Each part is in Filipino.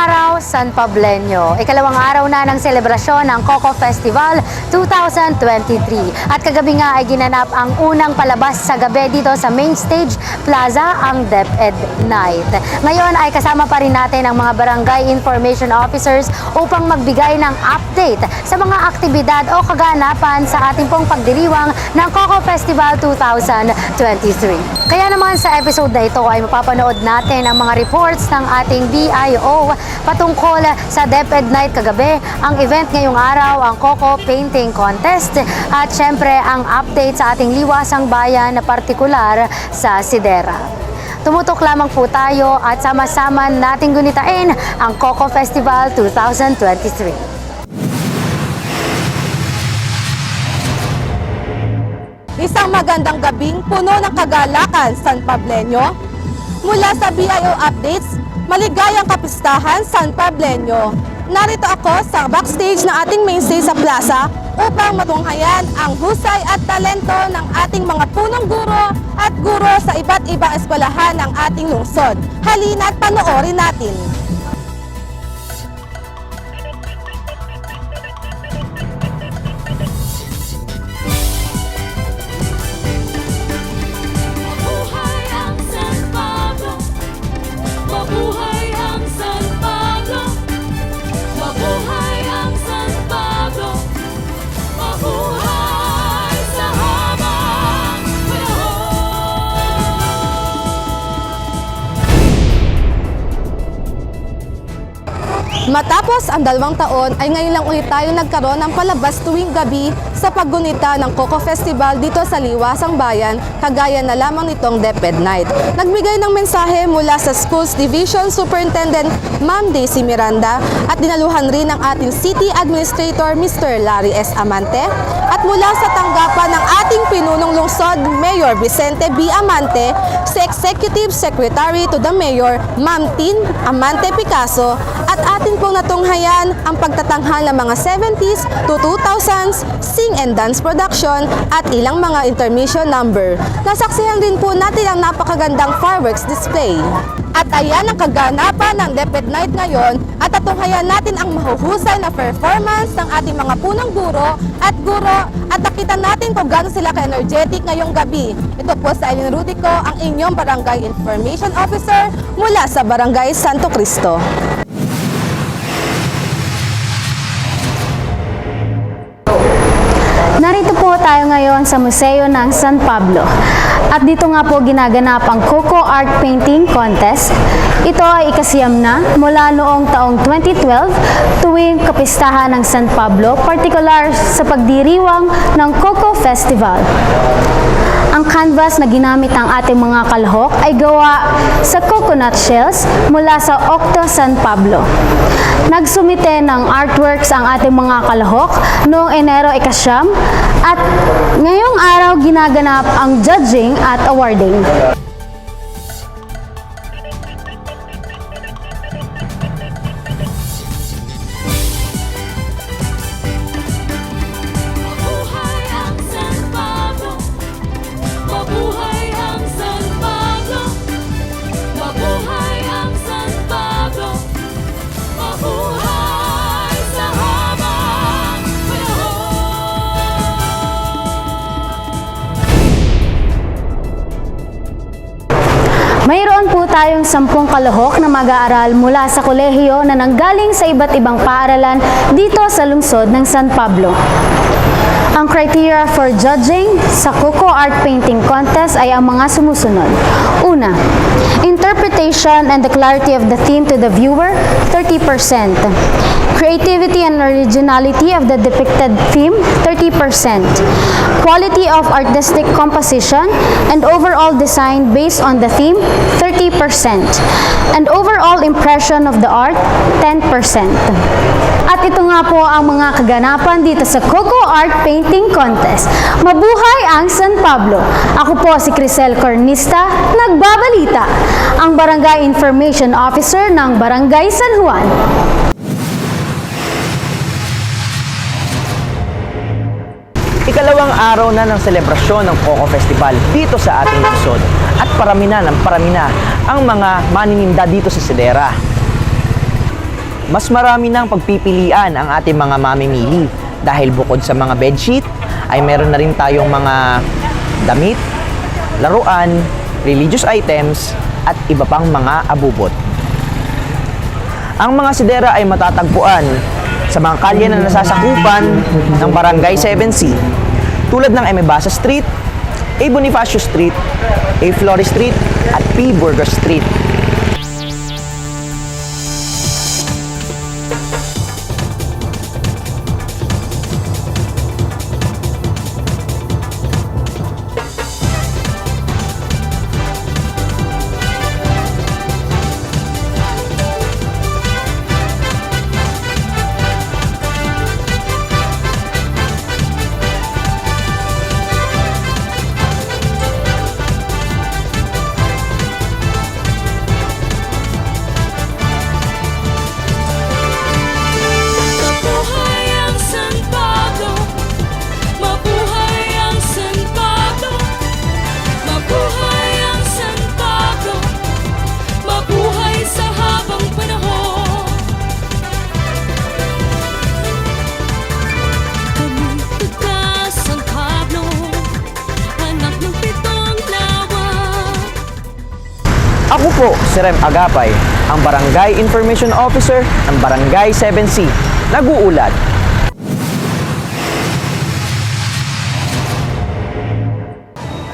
araw, San Pableño. Ikalawang araw na ng selebrasyon ng Coco Festival 2023. At kagabi nga ay ginanap ang unang palabas sa gabi dito sa Main Stage Plaza, ang DepEd Night. Ngayon ay kasama pa rin natin ang mga barangay information officers upang magbigay ng update sa mga aktibidad o kaganapan sa ating pong pagdiriwang ng Coco Festival 2023. Kaya naman sa episode na ito ay mapapanood natin ang mga reports ng ating BIO patungkol sa DepEd Night kagabi, ang event ngayong araw, ang Coco Painting Contest at syempre ang update sa ating liwasang bayan na partikular sa Sidera. Tumutok lamang po tayo at sama-sama nating gunitain ang Coco Festival 2023. Isang magandang gabing puno ng kagalakan, San Pableño. Mula sa BIO Updates, maligayang kapistahan, San Pableño. Narito ako sa backstage ng ating main stage sa plaza upang matunghayan ang husay at talento ng ating mga punong guro at guro sa iba't ibang eskwelahan ng ating lungsod. Halina't panoorin natin. Matapos ang dalawang taon ay ngayon lang ulit tayo nagkaroon ng palabas tuwing gabi sa paggunita ng Coco Festival dito sa Liwasang Bayan, kagaya na lamang nitong DepEd Night. Nagbigay ng mensahe mula sa Schools Division Superintendent Ma'am Daisy Miranda at dinaluhan rin ng ating City Administrator Mr. Larry S. Amante at mula sa tanggapan ng ating pinunong lungsod, Mayor Vicente B. Amante, sa Executive Secretary to the Mayor, Ma'am Tin Amante Picasso, at atin pong natunghayan ang pagtatanghal ng mga 70s to 2000s sing and dance production at ilang mga intermission number. Nasaksihan din po natin ang napakagandang fireworks display. At ayan ang kaganapan ng DepEd Night ngayon at tatunghayan natin ang mahuhusay na performance ng ating mga punong guro at guro at nakita natin kung gaano sila ka-energetic ngayong gabi. Ito po sa Eileen Rudico, ang inyong Barangay Information Officer mula sa Barangay Santo Cristo. Narito po tayo ngayon sa Museo ng San Pablo. At dito nga po ginaganap ang Coco Art Painting Contest. Ito ay ikasiyam na mula noong taong 2012 tuwing kapistahan ng San Pablo, particular sa pagdiriwang ng Coco Festival. Ang canvas na ginamit ng ating mga kalahok ay gawa sa coconut shells mula sa Octo San Pablo. Nagsumite ng artworks ang ating mga kalahok noong Enero ikasyam at ngayong araw ginaganap ang judging at awarding. Mayroon po tayong sampung kalahok na mag-aaral mula sa kolehiyo na nanggaling sa iba't ibang paaralan dito sa lungsod ng San Pablo. Ang criteria for judging sa Coco Art Painting Contest ay ang mga sumusunod. Una, interpretation and the clarity of the theme to the viewer, 30%. Creativity and originality of the depicted theme, 30%. Quality of artistic composition and overall design based on the theme, 30%. And overall impression of the art, 10%. At ito nga po ang mga kaganapan dito sa Coco Art Painting Contest. Mabuhay ang San Pablo! Ako po si Crisel Cornista, nagbabalita, ang Barangay Information Officer ng Barangay San Juan. Ikalawang araw na ng selebrasyon ng Coco Festival dito sa ating lungsod at parami na ng parami na ang mga manininda dito sa Sidera. mas marami ng pagpipilian ang ating mga mamimili dahil bukod sa mga bedsheet ay meron na rin tayong mga damit, laruan, religious items at iba pang mga abubot. Ang mga sidera ay matatagpuan sa mga kalye na nasasakupan ng Barangay 7C tulad ng Emebasa Street, A. Bonifacio Street, A. Flores Street at P. Burgos Street. Ako po si Rem Agapay, ang Barangay Information Officer ng Barangay 7C. Nag-uulat.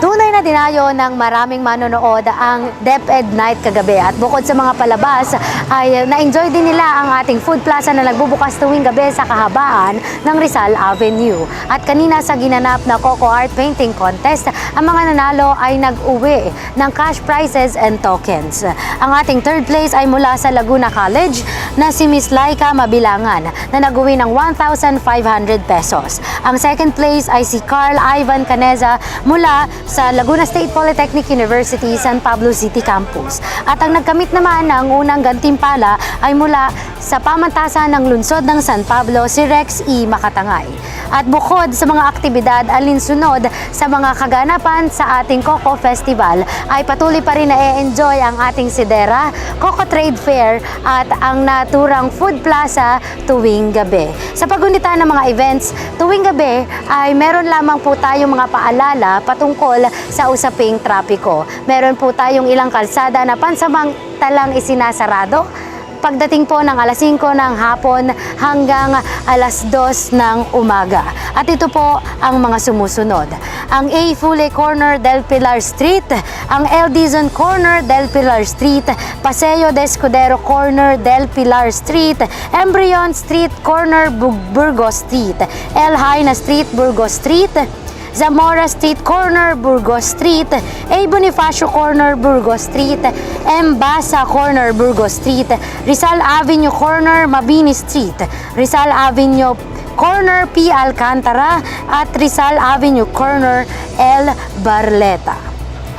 Tunay na dinayo ng maraming manonood ang DepEd Night kagabi at bukod sa mga palabas ay na-enjoy din nila ang ating food plaza na nagbubukas tuwing gabi sa kahabaan ng Rizal Avenue. At kanina sa ginanap na Coco Art Painting Contest, ang mga nanalo ay nag-uwi ng cash prizes and tokens. Ang ating third place ay mula sa Laguna College na si Miss Laika Mabilangan na nag-uwi ng 1,500 pesos. Ang second place ay si Carl Ivan Caneza mula sa Laguna State Polytechnic University, San Pablo City Campus. At ang nagkamit naman ng unang gantimpala ay mula sa pamantasan ng lungsod ng San Pablo, si Rex E. Makatangay. At bukod sa mga aktibidad alinsunod sa mga kaganapan sa ating Coco Festival, ay patuloy pa rin na enjoy ang ating Sidera, Coco Trade Fair at ang naturang Food Plaza tuwing gabi. Sa pagunita ng mga events tuwing gabi ay meron lamang po tayong mga paalala patungkol sa usaping trapiko. Meron po tayong ilang kalsada na pansamantalang isinasarado pagdating po ng alas 5 ng hapon hanggang alas 2 ng umaga. At ito po ang mga sumusunod. Ang A. Fule Corner del Pilar Street, ang L. Dizon Corner del Pilar Street, Paseo de Escudero Corner del Pilar Street, Embryon Street Corner Burgos Street, L. Haina Street Burgos Street, Zamora Street Corner, Burgos Street, A. Bonifacio Corner, Burgos Street, M. Basa Corner, Burgos Street, Rizal Avenue Corner, Mabini Street, Rizal Avenue Corner, P. Alcantara, at Rizal Avenue Corner, L. Barleta.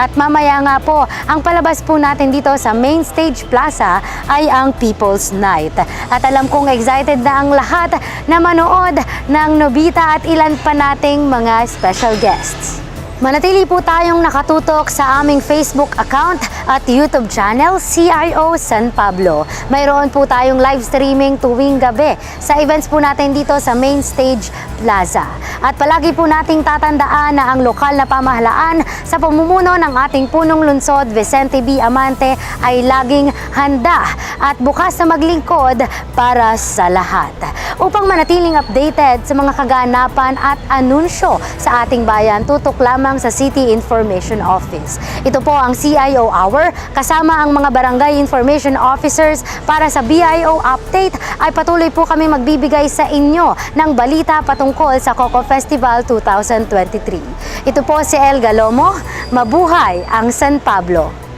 At mamaya nga po, ang palabas po natin dito sa Main Stage Plaza ay ang People's Night. At alam kong excited na ang lahat na manood ng Nobita at ilan pa nating mga special guests. Manatili po tayong nakatutok sa aming Facebook account at YouTube channel CIO San Pablo. Mayroon po tayong live streaming tuwing gabi sa events po natin dito sa Main Stage Plaza. At palagi po nating tatandaan na ang lokal na pamahalaan sa pamumuno ng ating punong lungsod Vicente B. Amante ay laging handa at bukas na maglingkod para sa lahat. Upang manatiling updated sa mga kaganapan at anunsyo sa ating bayan, tutok lamang sa City Information Office. Ito po ang CIO Hour kasama ang mga barangay information officers para sa BIO update ay patuloy po kami magbibigay sa inyo ng balita patungkol sa Coco Festival 2023. Ito po si El Galomo, mabuhay ang San Pablo.